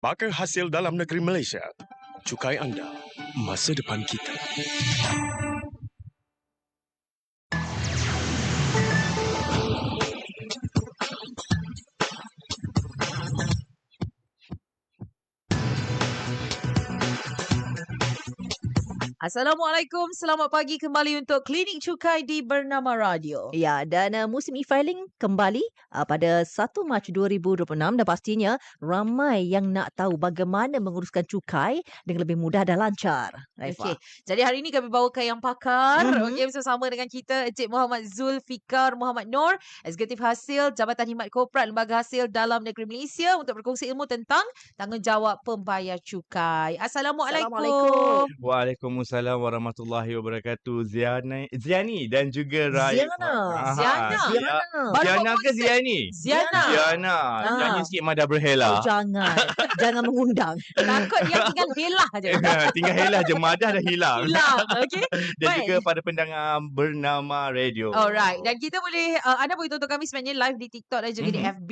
Bakar hasil dalam negeri Malaysia. Cukai anda, masa depan kita. Assalamualaikum, selamat pagi kembali untuk Klinik Cukai di Bernama Radio. Ya, dan uh, musim e-filing kembali uh, pada 1 Mac 2026 dan pastinya ramai yang nak tahu bagaimana menguruskan cukai dengan lebih mudah dan lancar. Okey, jadi hari ini kami bawakan yang pakar. Mhm. Okey, bersama dengan kita Encik Muhammad Zulfikar Muhammad Nur, Eksekutif Hasil Jabatan Khidmat Korporat Lembaga Hasil Dalam Negeri Malaysia untuk berkongsi ilmu tentang tanggungjawab pembayar cukai. Assalamualaikum. Assalamualaikum. Waalaikumsalam warahmatullahi wabarakatuh. Ziani, Ziani dan juga Raif. Ziana. Aha, Ziana. Ziana. Baru Ziana ke. Ziani? Ziana. Ziana. Ah. Nyanyi sikit Mada Berhela. Oh, jangan. jangan mengundang. Takut yang tinggal belah je. Tinggal helah je Madah dah hilang. Hilang. Okey. Dan Baik. juga pada pendengar bernama radio. Alright. Dan kita boleh, uh, anda boleh tonton kami sebenarnya live di TikTok dan juga di Mhm. FB.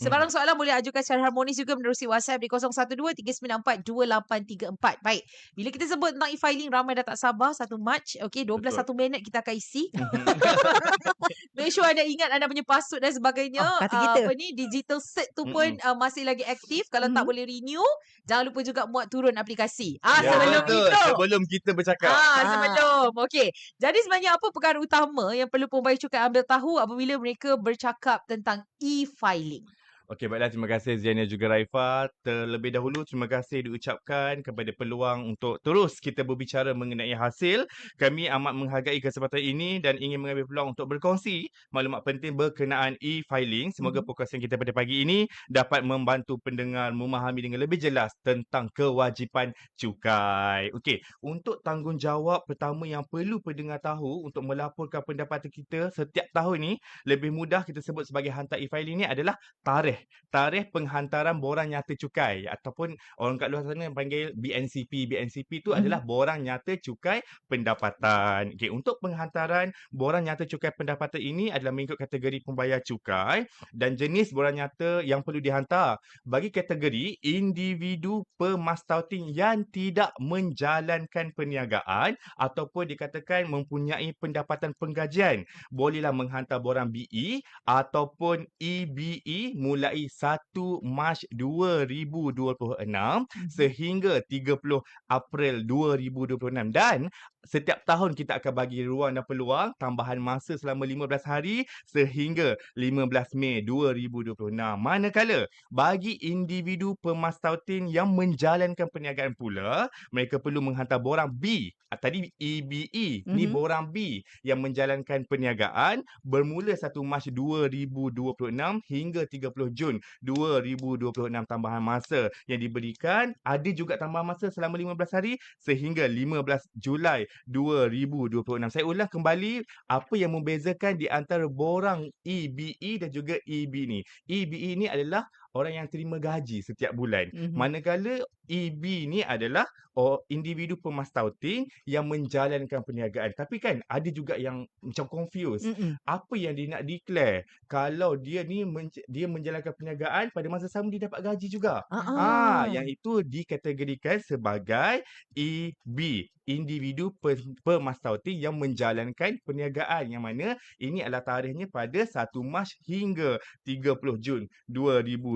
Sebarang soalan boleh ajukan secara harmonis juga menerusi WhatsApp di 012-394-2834. Baik. Bila kita sebut tentang e-filing, ramai dah tak sabar. 1 Mac. Okey, 12 Betul. satu minit kita akan isi. Mhm. Make sure anda ingat anda punya password dan sebagainya. Kata Ah, kita. apa ni, digital set tu pun uh, masih lagi aktif. Kalau tak Mhm. boleh renew, jangan lupa juga muat turun aplikasi. Ah, Ya, sebelum betul. itu. Sebelum kita bercakap. Ah, Ah. sebelum. Okey. Jadi sebenarnya apa perkara utama yang perlu pembayar cukai ambil tahu apabila mereka bercakap tentang e-filing? Okey, baiklah. Terima kasih Ziani dan juga Raifa. Terlebih dahulu, terima kasih diucapkan kepada peluang untuk terus kita berbicara mengenai hasil. Kami amat menghargai kesempatan ini dan ingin mengambil peluang untuk berkongsi maklumat penting berkenaan e-filing. Semoga Mhm. perkongsian kita pada pagi ini dapat membantu pendengar memahami dengan lebih jelas tentang kewajipan cukai. Okey, untuk tanggungjawab pertama yang perlu pendengar tahu untuk melaporkan pendapatan kita setiap tahun ni, lebih mudah kita sebut sebagai hantar e-filing ni adalah tarikh tarikh penghantaran borang nyata cukai ataupun orang kat luar sana panggil BNCP. BNCP tu Mhm. adalah borang nyata cukai pendapatan. Okey, untuk penghantaran borang nyata cukai pendapatan ini adalah mengikut kategori pembayar cukai dan jenis borang nyata yang perlu dihantar. Bagi kategori individu pemastautin yang tidak menjalankan perniagaan ataupun dikatakan mempunyai pendapatan penggajian, bolehlah menghantar borang BE ataupun EBE mulai 1 Mac 2026 sehingga 30 April 2026 dan setiap tahun kita akan bagi ruang dan peluang tambahan masa selama 15 hari sehingga 15 Mei 2026. Manakala bagi individu pemastautin yang menjalankan perniagaan pula, mereka perlu menghantar borang B. Ah, Tadi EBE, ni Mhm. borang B yang menjalankan perniagaan bermula 1 Mac 2026 hingga 30 Jun 2026 tambahan masa yang diberikan. Ada juga tambahan masa selama 15 hari sehingga 15 Julai 2026. Saya ulang kembali apa yang membezakan di antara borang EBE dan juga EB ni. EBE ni adalah orang yang terima gaji setiap bulan. Mhm. Manakala EB ni adalah oh, individu pemastautin yang menjalankan perniagaan. Tapi kan ada juga yang macam confused. Mm-mm. Apa yang dia nak declare kalau dia ni men- dia menjalankan perniagaan pada masa sama dia dapat gaji juga. Ah, Ah, yang itu dikategorikan sebagai EB, individu pe- pemastautin yang menjalankan perniagaan yang mana ini adalah tarikhnya pada 1 Mac hingga 30 Jun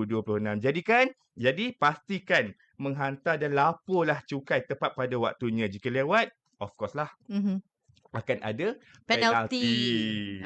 2026. Jadi kan, jadi pastikan menghantar dan laporlah cukai tepat pada waktunya. Jika lewat, of course lah Mhm. akan ada Penalti. penalti.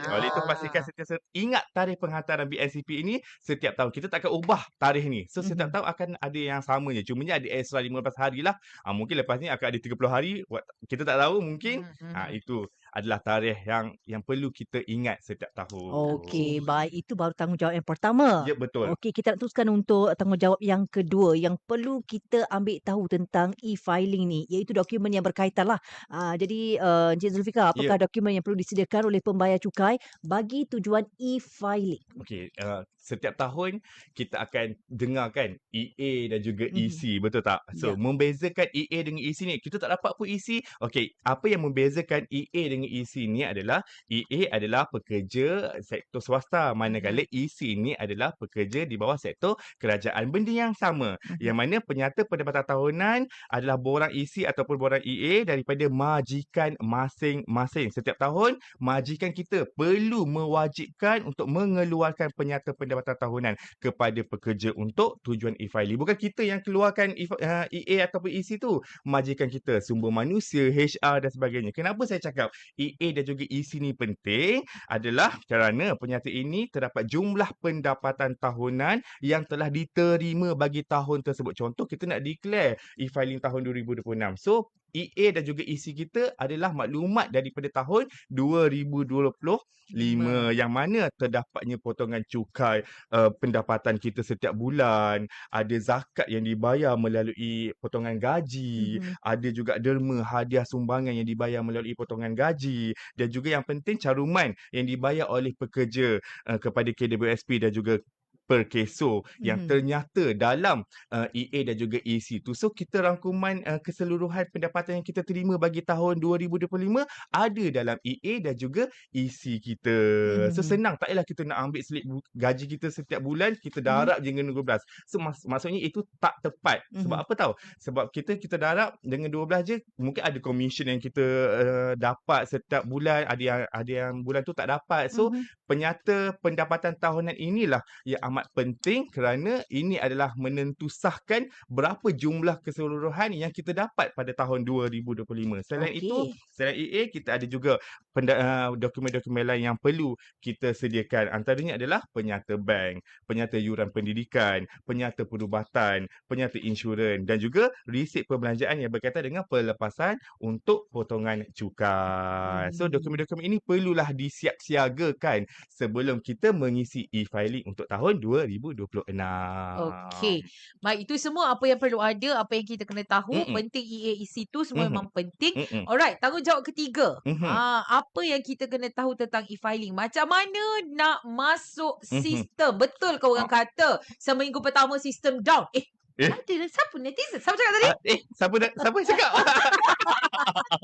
Oleh itu pastikan Ah. sentiasa ingat tarikh penghantaran BNCP ini setiap tahun. Kita tak akan ubah tarikh ni. So setiap Mhm. tahun akan ada yang sama je. Cumanya ada extra 15 hari lah. Ah, mungkin lepas ni akan ada 30 hari. Kita tak tahu mungkin. Mhm. Ah, itu adalah tarikh yang yang perlu kita ingat setiap tahun. Okey, baik. Itu baru tanggungjawab yang pertama. Ya betul. Okey, kita nak teruskan untuk tanggungjawab yang kedua yang perlu kita ambil tahu tentang e-filing ni iaitu dokumen yang berkaitan lah. Uh, jadi uh, Encik Zulfikar, apakah dokumen yang perlu disediakan oleh pembayar cukai bagi tujuan e-filing? Okey, uh, setiap tahun kita akan dengarkan EA dan juga. EC, betul tak? So, Ya. membezakan EA dengan EC ni, kita tak dapat pun EC. Okey, apa yang membezakan EA dengan EC ni adalah EA adalah pekerja sektor swasta, manakala EC ni adalah pekerja di bawah sektor kerajaan. Benda yang sama, yang mana penyata pendapatan tahunan adalah borang EC ataupun borang EA daripada majikan masing-masing. Setiap tahun, majikan kita perlu mewajibkan untuk mengeluarkan penyata pendapatan tahunan kepada pekerja untuk tujuan e-filing. Bukan kita yang keluarkan E- uh, EA ataupun EC tu, majikan kita, sumber manusia, HR dan sebagainya. Kenapa saya cakap EA dan juga EC ni penting adalah kerana penyata ini terdapat jumlah pendapatan tahunan yang telah diterima bagi tahun tersebut. Contoh kita nak declare e-filing tahun 2026. So EA dan juga EC kita adalah maklumat daripada tahun 2025 yang mana terdapatnya potongan cukai uh, pendapatan kita setiap bulan, ada zakat yang dibayar melalui potongan gaji, Mhm. ada juga derma hadiah sumbangan yang dibayar melalui potongan gaji dan juga yang penting caruman yang dibayar oleh pekerja uh, kepada KWSP dan juga per keso yang Mhm. ternyata dalam uh, EA dan juga EC tu. So kita rangkuman uh, keseluruhan pendapatan yang kita terima bagi tahun 2025 ada dalam EA dan juga EC kita. So Mhm. senang tak payahlah kita nak ambil slip gaji kita setiap bulan kita Mhm. darab je dengan 12. So mak- maksudnya itu tak tepat. Sebab Mhm. apa tahu? Sebab kita kita darab dengan 12 je mungkin ada commission yang kita uh, dapat setiap bulan, ada yang ada yang bulan tu tak dapat. So Mhm. penyata pendapatan tahunan inilah yang amat penting kerana ini adalah menentusahkan berapa jumlah keseluruhan yang kita dapat pada tahun 2025. Selain itu, Okey. selain EA kita ada juga penda- uh, dokumen-dokumen lain yang perlu kita sediakan. Antaranya adalah penyata bank, penyata yuran pendidikan, penyata perubatan, penyata insurans dan juga resit perbelanjaan yang berkaitan dengan pelepasan untuk potongan cukai. So Hmm. dokumen-dokumen ini perlulah disiap-siagakan sebelum kita mengisi e-filing untuk tahun 2026. Okey. Baik, itu semua apa yang perlu ada, apa yang kita kena tahu. Mm-mm. Penting EAEC tu semua Mhm. memang penting. Mm-mm. Alright, tanggungjawab ketiga. Mhm. Ah, apa yang kita kena tahu tentang e-filing? Macam mana nak masuk Mhm. sistem? Betul ke orang kata seminggu pertama sistem down? Eh, Eh. ada lah. Siapa netizen? Siapa cakap tadi? Ah, eh, siapa dah, siapa yang cakap?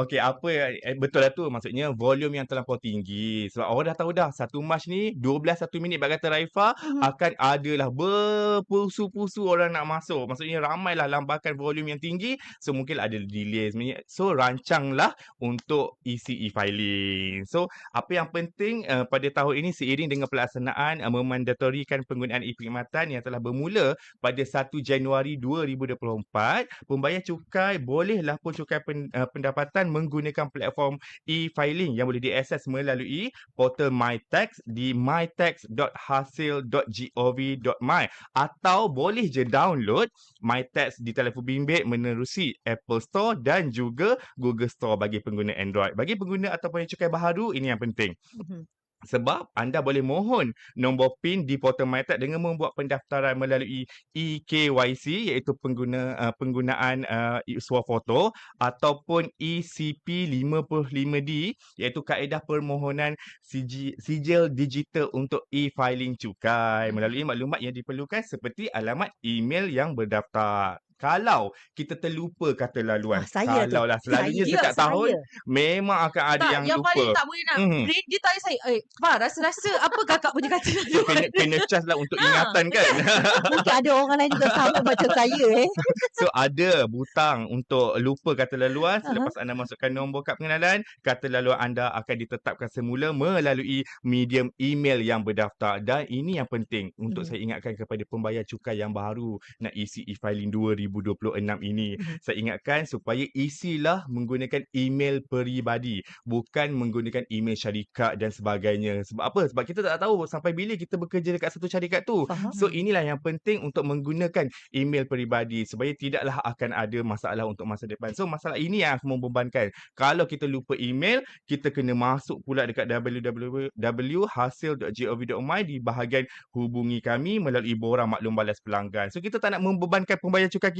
Okey, apa eh, betul lah tu maksudnya volume yang terlampau tinggi. Sebab orang dah tahu dah 1 Mac ni 12 1 minit bagi kata Raifa Mhm. akan adalah berpusu-pusu orang nak masuk. Maksudnya ramailah lambakan volume yang tinggi. So mungkin ada delay sebenarnya. So rancanglah untuk isi e-filing. So apa yang penting uh, pada tahun ini seiring dengan pelaksanaan uh, memandatorikan penggunaan e-perkhidmatan yang telah bermula pada 1 Januari 2024, pembayar cukai boleh lapor cukai pen, uh, pendapatan menggunakan platform e-filing yang boleh diakses melalui portal MyTax di mytax.hasil.gov.my atau boleh je download MyTax di telefon bimbit menerusi Apple Store dan juga Google Store bagi pengguna Android. Bagi pengguna ataupun yang cukai baharu, ini yang penting. Mhm. Sebab anda boleh mohon nombor PIN di portal MyTax dengan membuat pendaftaran melalui eKYC iaitu pengguna uh, penggunaan uh, swafoto ataupun E ECP55D iaitu kaedah permohonan siji, sijil digital untuk e-filing cukai melalui maklumat yang diperlukan seperti alamat email yang berdaftar. Kalau kita terlupa kata laluan, Ah, saya tu. kalau lah selalunya Saya, setiap tahun saya. memang akan ada tak, yang, yang lupa. paling tak boleh nak brain dia tanya saya, eh, Fah, rasa-rasa apa kakak punya kata So kena, kena charge lah untuk Ha, ingatan kan. Mungkin ada orang lain juga sama macam saya eh. so ada butang untuk lupa kata laluan selepas anda masukkan nombor kad pengenalan, kata laluan anda akan ditetapkan semula melalui medium email yang berdaftar dan ini yang penting untuk Mhm. saya ingatkan kepada pembayar cukai yang baru nak isi e-filing 2026 ini. Mhm. Saya ingatkan supaya isilah menggunakan email peribadi bukan menggunakan email syarikat dan sebagainya. Sebab apa? Sebab kita tak tahu sampai bila kita bekerja dekat satu syarikat tu. Faham? So inilah yang penting untuk menggunakan email peribadi supaya tidaklah akan ada masalah untuk masa depan. So masalah ini yang akan membebankan. Kalau kita lupa email, kita kena masuk pula dekat www.hasil.gov.my di bahagian hubungi kami melalui borang maklum balas pelanggan. So kita tak nak membebankan pembayar cukai kita.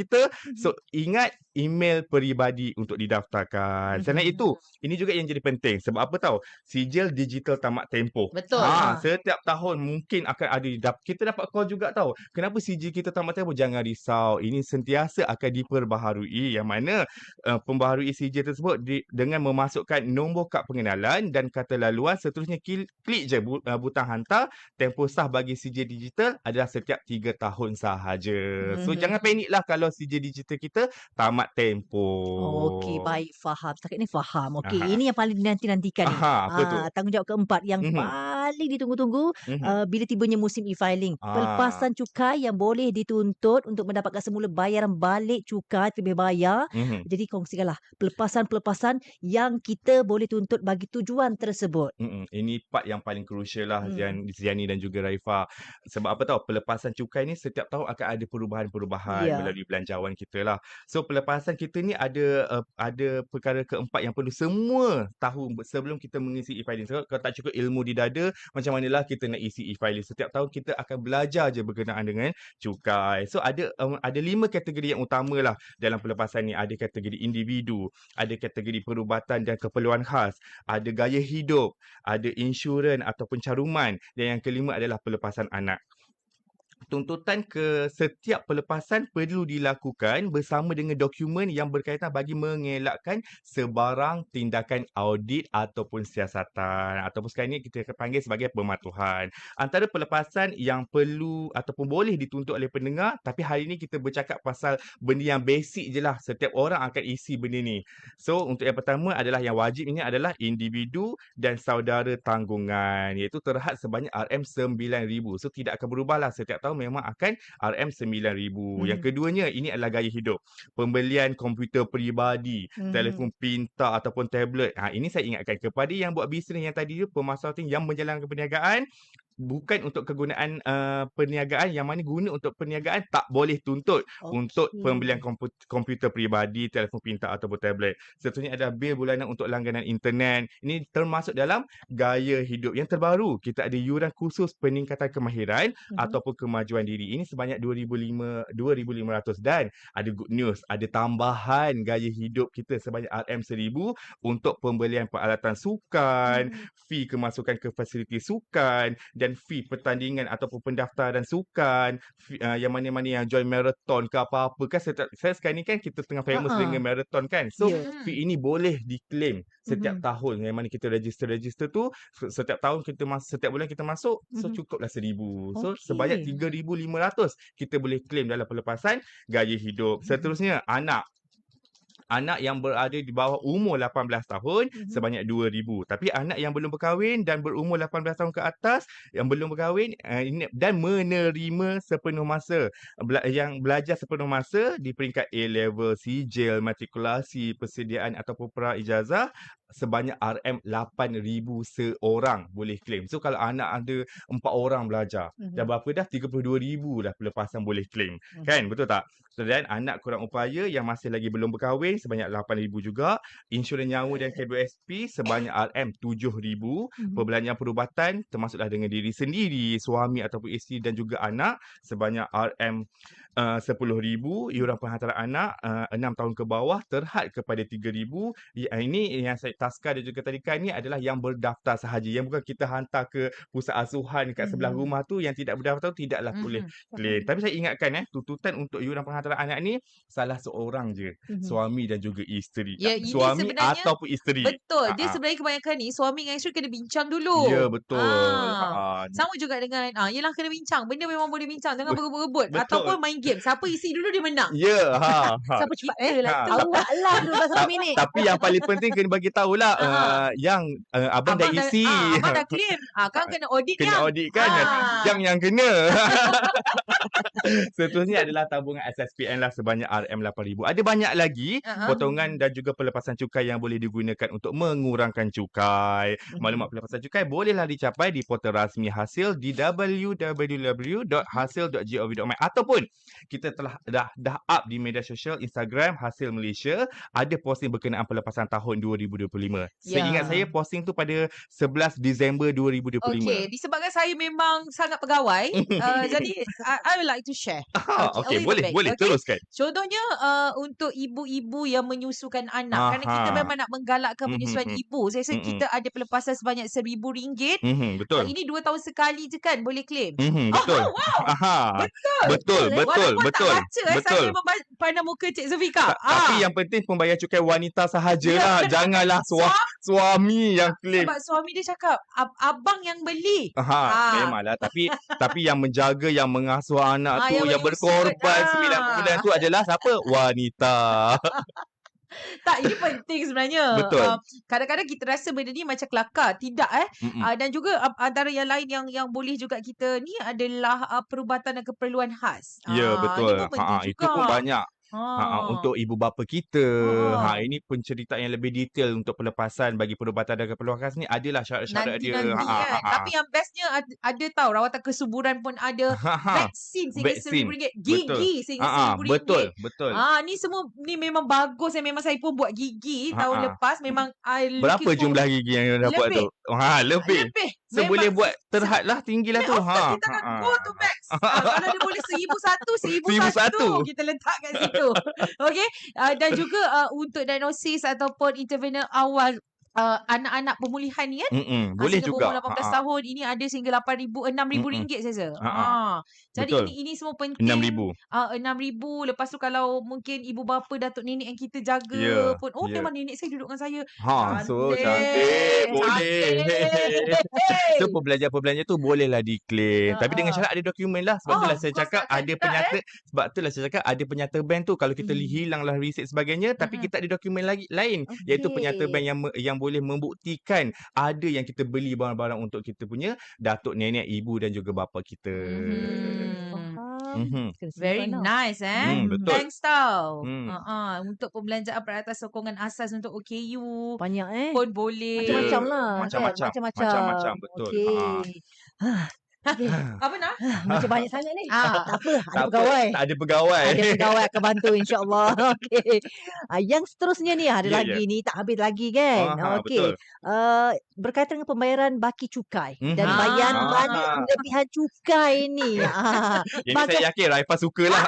So ingat email peribadi untuk didaftarkan. Selain Mhm. itu, ini juga yang jadi penting. Sebab apa tahu? Sijil digital tamat tempoh. Betul. Ha, Ha. setiap tahun mungkin akan ada dap- kita dapat call juga tahu. Kenapa sijil kita tamat tempoh? Jangan risau. Ini sentiasa akan diperbaharui yang mana uh, pembaharui sijil tersebut di, dengan memasukkan nombor kad pengenalan dan kata laluan seterusnya kil, klik je bu, uh, butang hantar tempoh sah bagi sijil digital adalah setiap 3 tahun sahaja. So Mhm. jangan paniklah kalau sijil digital kita tamat tempoh. Okey, baik faham. Setakat ni faham. Okey, ini yang paling dinanti-nantikan ni. Aha, apa tu? Ah, tanggungjawab keempat yang Mhm. Paling ditunggu-tunggu Mhm. uh, bila tibanya musim e-filing. Ah. Pelepasan cukai yang boleh dituntut untuk mendapatkan semula bayaran balik cukai terlebih bayar. Mhm. Jadi kongsikanlah pelepasan-pelepasan yang kita boleh tuntut bagi tujuan tersebut. Mm-mm. Ini part yang paling crucial lah. Zian, Ziani dan juga Raifah. Sebab apa tahu pelepasan cukai ni setiap tahun akan ada perubahan-perubahan Ya. melalui belanjawan kita lah. So pelepasan kita ni ada uh, ada perkara keempat yang perlu semua tahu sebelum kita mengisi e-filing. So, kalau tak cukup ilmu di dada, macam manalah kita nak isi e-filing. Setiap tahun kita akan belajar je berkenaan dengan cukai. So ada um, ada lima kategori yang utama lah dalam pelepasan ni. Ada kategori individu, ada kategori perubatan dan keperluan khas, ada gaya hidup, ada insurans ataupun caruman dan yang kelima adalah pelepasan anak. Tuntutan ke setiap pelepasan perlu dilakukan bersama dengan dokumen yang berkaitan bagi mengelakkan sebarang tindakan audit ataupun siasatan ataupun sekarang ini kita panggil sebagai pematuhan. Antara pelepasan yang perlu ataupun boleh dituntut oleh pendengar tapi hari ini kita bercakap pasal benda yang basic je lah. Setiap orang akan isi benda ni. So untuk yang pertama adalah yang wajib ini adalah individu dan saudara tanggungan iaitu terhad sebanyak RM9,000. So tidak akan berubah lah setiap tahun memang akan RM9,000. Yang Mhm. keduanya ini adalah gaya hidup. Pembelian komputer peribadi, Mhm. telefon pintar ataupun tablet. Ha ini saya ingatkan kepada yang buat bisnes yang tadi tu pemasaran yang menjalankan perniagaan bukan untuk kegunaan uh, perniagaan yang mana guna untuk perniagaan tak boleh tuntut untuk Okey. pembelian kompu- komputer peribadi, telefon pintar ataupun tablet. Seterusnya adalah bil bulanan untuk langganan internet. Ini termasuk dalam gaya hidup yang terbaru. Kita ada yuran khusus peningkatan kemahiran Mhm. ataupun kemajuan diri. Ini sebanyak 2005 2500 dan ada good news, ada tambahan gaya hidup kita sebanyak RM1000 untuk pembelian peralatan sukan, Mhm. fee kemasukan ke fasiliti sukan dan fee pertandingan ataupun pendaftaran sukan fee, uh, yang mana-mana yang join marathon ke apa-apa kan saya, saya sekarang ni kan kita tengah famous Ha-ha. dengan marathon kan so Ya. fee ini boleh diklaim setiap Mhm. tahun yang mana kita register-register tu se- setiap tahun kita mas- setiap bulan kita masuk so Mhm. cukuplah seribu so Okey. sebanyak 3500 kita boleh claim dalam pelepasan gaya hidup seterusnya anak anak yang berada di bawah umur 18 tahun Mhm. sebanyak 2000 tapi anak yang belum berkahwin dan berumur 18 tahun ke atas yang belum berkahwin uh, dan menerima sepenuh masa bela- yang belajar sepenuh masa di peringkat A level sijil matrikulasi persediaan ataupun pra ijazah sebanyak RM8000 seorang boleh claim. So kalau anak ada empat orang belajar, Mhm. dah berapa dah 32000 dah pelepasan boleh claim. Mhm. Kan? Betul tak? So, dan anak kurang upaya yang masih lagi belum berkahwin sebanyak 8000 juga, insurans nyawa dan K2SP sebanyak RM7000, Mhm. perbelanjaan perubatan termasuklah dengan diri sendiri, suami ataupun isteri dan juga anak sebanyak RM uh, RM10,000, iuran penghantaran anak uh, 6 tahun ke bawah terhad kepada RM3,000. Ya, ini yang saya Taska dan juga tadikan ni adalah yang berdaftar sahaja. Yang bukan kita hantar ke pusat asuhan kat sebelah Mhm. rumah tu yang tidak berdaftar tu tidaklah boleh Mhm. claim. Tapi saya ingatkan eh tuntutan untuk iuran penghantaran anak ni salah seorang je, Mhm. suami dan juga isteri. Ya, suami ataupun isteri. Betul. Dia Ha-ha. sebenarnya kebanyakan ni suami dengan isteri kena bincang dulu. Ya betul. Ah. Ha. Sama juga dengan ah yelah kena bincang. Benda memang boleh bincang. Jangan berebut-rebut ataupun main game. Siapa isi dulu dia menang. Ya, ha. ha. Siapa cepat eh? Itulah Ha. Awak lah dulu satu minit. Tapi yang paling penting kena bagi tahulah Ha. uh, yang uh, abang, dah isi. ah, abang dah claim. Ah, kan kena audit kena yang. audit kan. Ah. Yang yang kena. Seterusnya adalah tabungan SSPN lah sebanyak RM8,000. Ada banyak lagi Ha-ha. potongan dan juga pelepasan cukai yang boleh digunakan untuk mengurangkan cukai. Mhm. Maklumat pelepasan cukai bolehlah dicapai di portal rasmi hasil di www.hasil.gov.my ataupun kita telah dah dah up di media sosial Instagram Hasil Malaysia ada posting berkenaan pelepasan tahun 2025. Saya Ya. ingat saya posting tu pada 11 Disember 2025. Okey, disebabkan saya memang sangat pegawai, uh, jadi I, I like to share. Ah, Okay, okey, a boleh, bit, boleh. okay? Teruskan. Contohnya uh, untuk ibu-ibu yang menyusukan anak. Kerana kita Aha. memang nak menggalakkan Mhm, penyusuan mhm. ibu. Saya rasa Mhm. kita ada pelepasan sebanyak seribu ringgit. Mhm, betul. Uh, ini dua tahun sekali je kan boleh claim. Mhm, Oh, betul. wow. Aha. Betul. Betul, Betul, eh? Betul, Walaupun betul. tak baca eh, betul. saya memang ba- pandang muka Cik Zulfika. Ta- Tapi yang penting pembayar cukai wanita sahajalah. Janganlah sua- suami yang claim. Sebab suami dia cakap, "Ab- abang yang beli. Aha, Ah. memanglah. Tapi tapi yang menjaga, yang mengasuh anak Ah, tu, yang yang berkorban sembilan ah. bulan tu adalah siapa? Wanita. Tak, ini penting sebenarnya. Betul. Uh, kadang-kadang kita rasa benda ni macam kelakar. Tidak eh. Mm-mm. Uh, dan juga uh, antara yang lain yang yang boleh juga kita ni adalah uh, perubatan dan keperluan khas. Ya, Ah, betul. Ini pun penting Ha, itu pun banyak. Ha, ha, Ah. untuk ibu bapa kita. Ah. Ha, ini penceritaan yang lebih detail untuk pelepasan bagi perubatan dan keperluan khas ni adalah syarat-syarat dia. nanti-nanti Ha, ha, kan. ha, Tapi yang bestnya ada, ada tahu rawatan kesuburan pun ada. ha, ha. Vaksin sehingga vaksin. seribu ringgit. Gigi sehingga Ha, ha, seribu ringgit. betul, betul. Ah ni semua ni memang bagus eh memang saya pun buat gigi Ha, tahun ha. lepas memang I Berapa looking jumlah gigi yang dapat Lebih. tu? Ha, lebih. Lebih. So Memang boleh se- buat terhad lah tinggilah tu. Of course, Ha. kita akan ha, go ha. to max. Ah, kalau dia boleh seribu satu, seribu Seribu satu. satu. Kita letak kat situ. Okay. Uh, dan juga uh, untuk diagnosis ataupun intervenal awal uh, anak-anak pemulihan ni kan. Mm-mm, Ah, boleh juga. berumur 18 Ha, ha. tahun ini ada sehingga 8,000 6,000 Mm-mm. ringgit saja. Ha. Ah. Jadi Betul. ini ini semua penting. 6,000. Ah, 6,000 lepas tu kalau mungkin ibu bapa datuk nenek yang kita jaga Ya, pun oh ya. memang nenek saya duduk dengan saya. Ha, so Cantik, cantik. Boleh. cantik. So perbelanjaan-perbelanjaan tu bolehlah diklaim. Tapi dengan syarat ada dokumen lah. Sebab Oh, itulah of saya cakap ada cakap, penyata. Sebab itulah saya cakap ada penyata bank tu. Kalau kita Hmm. hilanglah resit sebagainya. Tapi Mm-mm. kita ada dokumen lagi lain. Iaitu penyata bank yang yang boleh membuktikan ada yang kita beli barang-barang untuk kita punya datuk nenek, ibu dan juga bapa kita. Mhm. Mhm. Kena Very nice eh. Hmm, betul. Thanks tau. Hmm. Uh-uh. Untuk pembelanjaan peratas sokongan asas untuk OKU Banyak eh. pun boleh. Macam-macam lah. kan? Macam-macam. Macam-macam. Macam-macam, betul. Okey. Okey. Apa nak? Macam banyak sangat ni. Ah. Tak apa. Ada Tak apa, pegawai. Tak ada pegawai. Ada pegawai akan bantu insyaAllah. Okey. Ah, yang seterusnya ni ada Ya, lagi ni. Tak habis lagi kan. Aha, Okey. betul. Uh, berkaitan dengan pembayaran baki cukai. Dan Mhm. bayan Ah. mana kelebihan cukai ni. Ah. Ini Baga- saya yakin Raifah sukalah.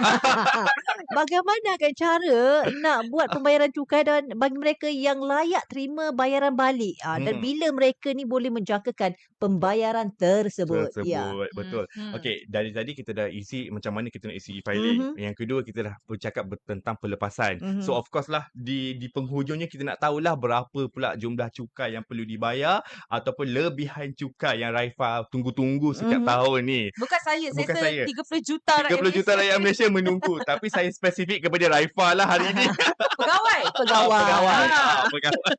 Bagaimana kan cara nak buat pembayaran cukai dan bagi mereka yang layak terima bayaran balik. Ah, dan Hmm. bila mereka ni boleh menjangkakan pembayaran tersebut. Tersebut. Ya. Betul. Hmm. Okey, dari tadi kita dah isi macam mana kita nak isi e-filing. Mhm. Yang kedua kita dah bercakap ber- tentang pelepasan. Mhm. So of course lah di di penghujungnya kita nak tahulah berapa pula jumlah cukai yang perlu dibayar ataupun lebihan cukai yang Raifa tunggu-tunggu setiap Mhm. tahun ni. Bukan saya. Saya Bukan rasa saya. 30 juta rakyat 30 juta rakyat Malaysia menunggu tapi saya spesifik kepada Raifa lah hari ini. Pegawai. Pegawai. pegawai. Ah. Pegawai.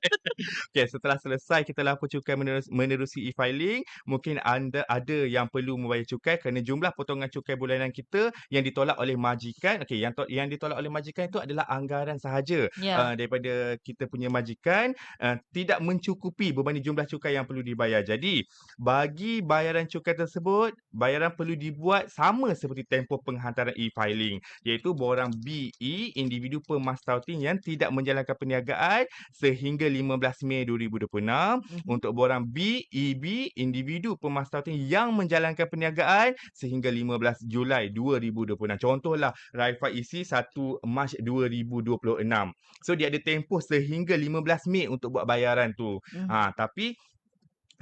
Okey, setelah selesai kita lapor cukai menerus, menerusi e-filing, mungkin anda ada yang perlu membayar cukai kerana jumlah potongan cukai bulanan kita yang ditolak oleh majikan. Okey, yang to, yang ditolak oleh majikan itu adalah anggaran sahaja Ya. uh, daripada kita punya majikan uh, tidak mencukupi berbanding jumlah cukai yang perlu dibayar. Jadi, bagi bayaran cukai tersebut, bayaran perlu dibuat sama seperti tempoh penghantaran e-filing iaitu borang BE individu pemastautin yang tidak menjalankan perniagaan sehingga 15 Mei 2026 Mhm. untuk borang BEB individu pemastautin yang menjalankan perniagaan sehingga 15 Julai 2026. Contohlah Raifa isi 1 Mac 2026. So dia ada tempoh sehingga 15 Mei untuk buat bayaran tu. Mhm. Ha tapi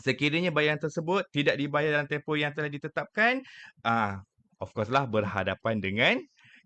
sekiranya bayaran tersebut tidak dibayar dalam tempoh yang telah ditetapkan, ah of course lah berhadapan dengan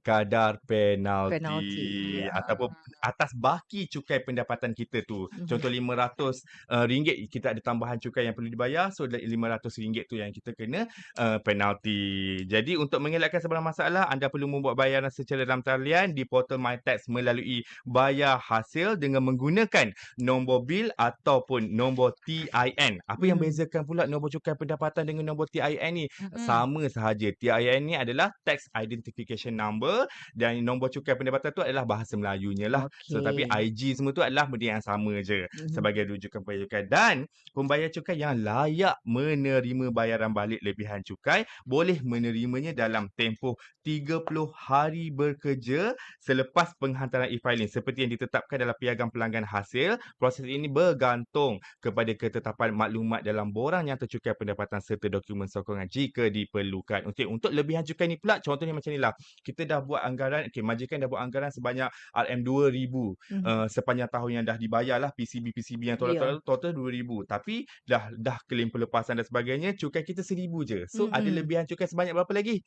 kadar penalti, Penalti, ya. ataupun atas baki cukai pendapatan kita tu. Mhm. Contoh RM500 uh, ringgit kita ada tambahan cukai yang perlu dibayar. So RM500 ringgit tu yang kita kena uh, penalti. Jadi untuk mengelakkan sebarang masalah anda perlu membuat bayaran secara dalam talian di portal MyTax melalui bayar hasil dengan menggunakan nombor bil ataupun nombor TIN. Apa yang Hmm. bezakan pula nombor cukai pendapatan dengan nombor TIN ni? Mm-mm. Sama sahaja. TIN ni adalah Tax Identification Number apa dan nombor cukai pendapatan tu adalah bahasa Melayunya lah. So tapi. IG semua tu adalah benda yang sama je Mhm. sebagai rujukan pembayar cukai dan pembayar cukai yang layak menerima bayaran balik lebihan cukai boleh menerimanya dalam tempoh 30 hari bekerja selepas penghantaran e-filing seperti yang ditetapkan dalam piagam pelanggan hasil. Proses ini bergantung kepada ketetapan maklumat dalam borang nyata cukai pendapatan serta dokumen sokongan jika diperlukan. Untuk untuk lebihan cukai ni pula contohnya macam ni lah. Kita dah buat anggaran, okey majikan dah buat anggaran sebanyak RM2000 Mhm. uh, sepanjang tahun yang dah dibayar lah PCB-PCB yang Ya. total total 2000 tapi dah dah claim pelepasan dan sebagainya cukai kita 1000 je. So ada Mhm. lebihan cukai sebanyak berapa lagi?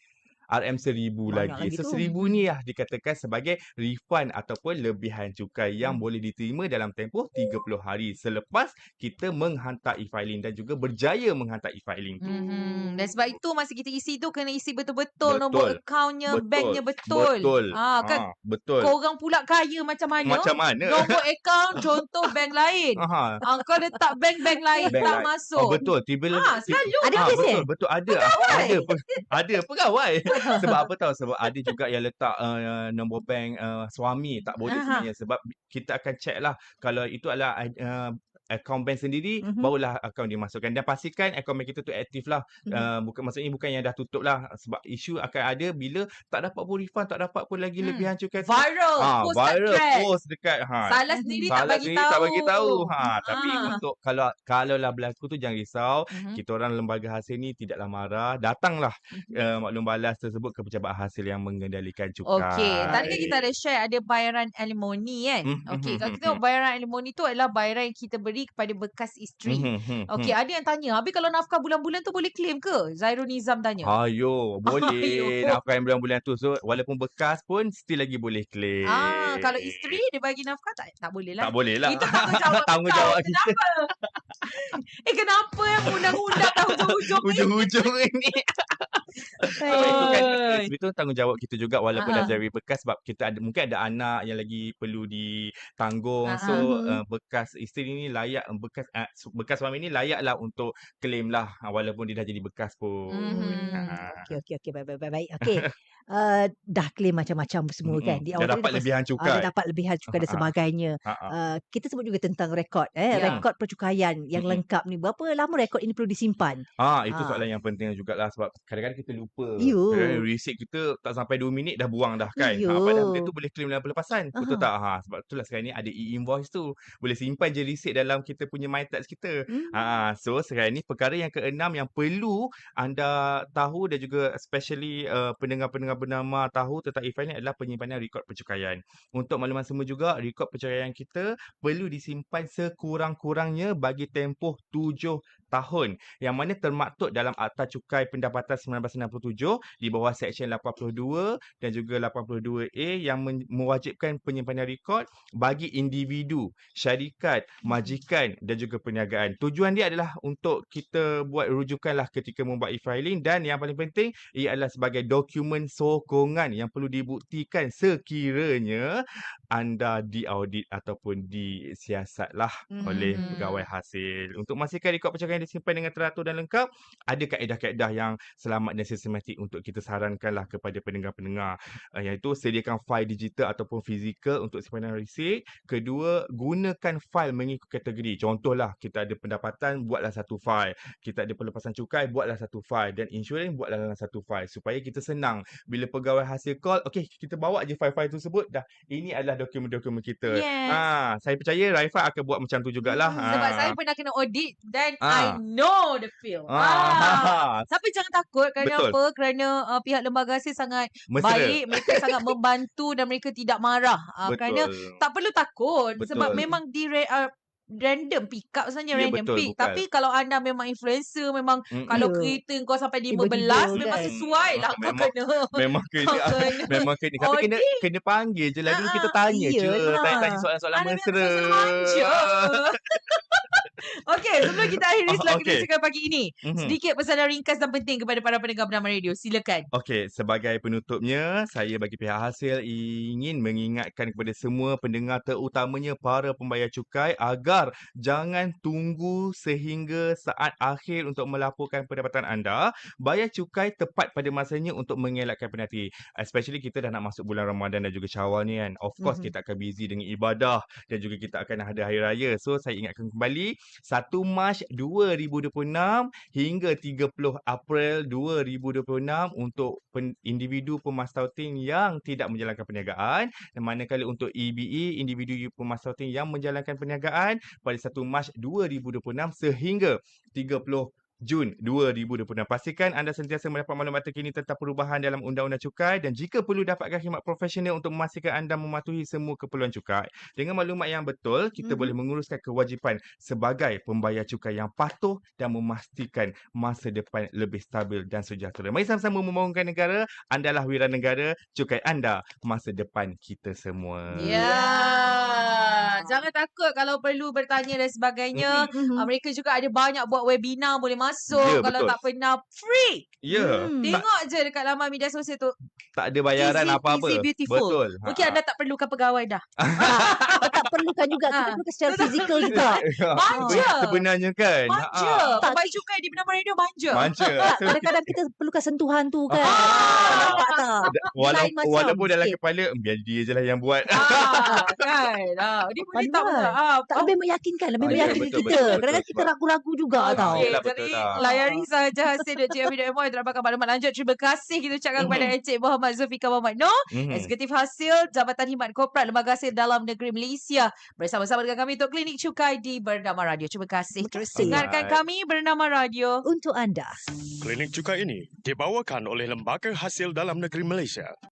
RM1000 Banyak lagi. lagi So tu. 1000 ni lah dikatakan sebagai refund ataupun lebihan cukai yang Hmm. boleh diterima dalam tempoh 30 hari selepas kita menghantar e-filing dan juga berjaya menghantar e-filing tu. Mhm. Dan sebab itu masa kita isi tu kena isi betul-betul nombor Betul. akaunnya, Betul. banknya betul. Betul. Ah kan Ah, betul. korang pula kaya macam mana? Macam mana? Nombor akaun contoh bank lain. Aha. Ah, kau letak bank-bank lain Bank tak lain. masuk. Oh betul. Tiba Ah, selalu. Ada kes betul, betul ada. Ada pe- ada pegawai. sebab apa tahu? Sebab ada juga yang letak uh, nombor bank uh, suami. Tak boleh Aha. sebenarnya sebab kita akan check lah. Kalau itu adalah uh, akaun bank sendiri Mhm. barulah akaun dimasukkan dan pastikan akaun bank kita tu aktif lah Mhm. uh, bukan maksudnya bukan yang dah tutup lah sebab isu akan ada bila tak dapat pun refund tak dapat pun lagi lebihan cukai tu Viral. ah post viral thread. post dekat ha Salah Mhm. sendiri tak Salah bagi sendiri tahu. tak bagi tahu. Ha, tapi Ah. untuk kalau kalau lah berlaku tu jangan risau. Mhm. Kita orang lembaga hasil ni tidaklah marah. Datanglah Mhm. uh, maklum balas tersebut ke pejabat hasil yang mengendalikan cukai. Okey, tadi kita ada share ada bayaran alimoni kan. Hmm, Okey, hmm, kalau hmm, kita tengok bayaran alimoni tu adalah bayaran yang kita beri kepada bekas isteri. Hmm, hmm, Okey, ada yang tanya, habis kalau nafkah bulan-bulan tu boleh claim ke? Zairul Nizam tanya. Hayo, boleh Ayo. nafkah yang bulan-bulan tu. So, walaupun bekas pun still lagi boleh claim. Ah, kalau isteri dia bagi nafkah tak tak boleh lah. tak boleh lah. Itu tanggungjawab Tanggungjawab kau. kita. Kenapa? eh kenapa yang undang-undang dah hujung-hujung ni? Hujung-hujung ini. So, itu kan itu tanggungjawab kita juga walaupun dah Ha-ha. jadi bekas sebab kita ada mungkin ada anak yang lagi perlu ditanggung. So Ha-ha. uh, bekas isteri ni layak bekas uh, bekas suami ni layaklah untuk claim lah uh, walaupun dia dah jadi bekas pun. Mhm. Ha. Okey okey okey baik baik baik. baik. Okey. Uh, dah claim macam-macam semua kan. Mm-mm. Di awal Dah dapat lebihan cukai. dia dapat lebihan cukai dan sebagainya. Uh, kita sebut juga tentang rekod eh Ya. rekod percukaian yang Mm-mm. lengkap ni berapa lama rekod ini perlu disimpan Ah itu Ah. soalan yang penting jugalah sebab kadang-kadang kita lupa. Yo. Eh, receipt kita tak sampai 2 minit dah buang dah kan. Yo. Ha, padahal benda tu boleh claim dalam pelepasan. Betul Aha. tak? Ha sebab itulah sekarang ni ada e-invoice tu. Boleh simpan je receipt dalam kita punya MyTax kita. Hmm. Ha, so sekarang ni perkara yang keenam yang perlu anda tahu dan juga especially uh, pendengar-pendengar bernama tahu tentang e-filing adalah penyimpanan rekod percukaian. Untuk makluman semua juga, rekod percukaian kita perlu disimpan sekurang-kurangnya bagi tempoh 7 tahun yang mana termaktub dalam Akta Cukai Pendapatan 1967 di bawah Seksyen 82 dan juga 82A yang mewajibkan penyimpanan rekod bagi individu, syarikat, majikan dan juga perniagaan. Tujuan dia adalah untuk kita buat rujukanlah ketika membuat e-filing dan yang paling penting ia adalah sebagai dokumen sokongan yang perlu dibuktikan sekiranya anda diaudit ataupun disiasatlah oleh Mhm. pegawai hasil. Untuk memastikan rekod percakapan disimpan dengan teratur dan lengkap, ada kaedah-kaedah yang selamat dan sistematik untuk kita sarankanlah kepada pendengar-pendengar. Uh, iaitu sediakan fail digital ataupun fizikal untuk simpanan resit. Kedua, gunakan fail mengikut kategori. Contohlah, kita ada pendapatan, buatlah satu fail. Kita ada pelepasan cukai, buatlah satu fail. Dan insurans, buatlah dalam satu fail. Supaya kita senang. Bila pegawai hasil call, okey, kita bawa je fail-fail tersebut. Dah, ini adalah dokumen-dokumen kita. Yes. Ah, saya percaya Raifah akan buat macam tu jugalah. Hmm, sebab Ah. saya pernah kena audit dan Ah. I know the feel. Ah. Ah, Tapi jangan takut kerana Betul. apa? Kerana uh, pihak lembaga hasil sangat mesra. baik, mereka sangat membantu dan mereka tidak marah. Uh, kerana Betul. tak perlu takut sebab Betul. memang di uh, random pick up sebenarnya Ya, random betul, pick. bukan. Tapi kalau anda memang influencer, memang Mm-mm. kalau Ya. kereta kau sampai Tiba-tiba 15 memang kan. sesuai lah kau Memang- kena. Memang kena. Kau kena. Memang kena. Tapi kena kena panggil je lah. Dulu Ah, kita tanya je. iyalah. Tanya-tanya soalan-soalan Anda mesra. Okey, sebelum kita akhiri Oh, slot okey. kita cakap pagi ini, Mhm. sedikit pesanan ringkas dan penting kepada para pendengar bernama radio. Silakan. Okey, sebagai penutupnya, saya bagi pihak hasil ingin mengingatkan kepada semua pendengar terutamanya para pembayar cukai agar jangan tunggu sehingga saat akhir untuk melaporkan pendapatan anda. Bayar cukai tepat pada masanya untuk mengelakkan penalti. Especially kita dah nak masuk bulan Ramadan dan juga Syawal ni kan. Of course Mhm. kita akan busy dengan ibadah dan juga kita akan ada hari raya. So saya ingatkan kembali 1 Mac 2026 hingga 30 April 2026 untuk pen, individu pemastautin yang tidak menjalankan perniagaan dan manakala untuk EBE individu pemastautin yang menjalankan perniagaan pada 1 Mac 2026 sehingga 30 Jun 2026. Pastikan anda sentiasa mendapat maklumat terkini tentang perubahan dalam Undang-Undang Cukai dan jika perlu dapatkan khidmat profesional untuk memastikan anda mematuhi semua keperluan cukai. Dengan maklumat yang betul, kita Mhm. boleh menguruskan kewajipan sebagai pembayar cukai yang patuh dan memastikan masa depan lebih stabil dan sejahtera. Mari sama-sama membangunkan negara. Andalah wira negara, cukai anda masa depan kita semua. Ya. Jangan takut kalau perlu bertanya dan sebagainya. Mhm. Uh, mereka juga ada banyak buat webinar boleh masuk. Ya, kalau betul. tak pernah free. Ya, Hmm. Tengok je dekat laman media sosial tu. tak ada bayaran Easy apa-apa. peasy beautiful. Betul. Mungkin Ha. anda tak perlukan pegawai dah. Ah, tak perlukan juga. Kita Ah. perlukan secara fizikal juga. Manja. Sebenarnya kan. Manja. Ha. Pembayar cukai di Bernama Radio manja. Manja. Tak, kadang-kadang kita perlukan sentuhan tu kan. Ah. Tak? Macam walaupun dalam kepala biar dia je lah yang buat. ah, kan. Ah, dia boleh tak pula. Ah, Tak lebih meyakinkan, lebih Ah, ya, meyakini betul, kita. betul, Kadang-kadang kita ragu-ragu juga Okey, tau. Yelah, betul jadi tak. layari sahaja hasil.gov.my untuk dapatkan maklumat lanjut. Terima kasih kita ucapkan kepada. Encik Muhammad Zulfikar Muhammad Noor. Eksekutif Hasil Jabatan Khidmat Korporat Lembaga Hasil Dalam Negeri Malaysia bersama-sama dengan kami untuk Klinik Cukai di Bernama Radio. Terima kasih. Terus dengarkan kami Bernama Radio. Untuk anda. Klinik Cukai ini dibawakan oleh Lembaga Hasil Dalam Negeri Malaysia.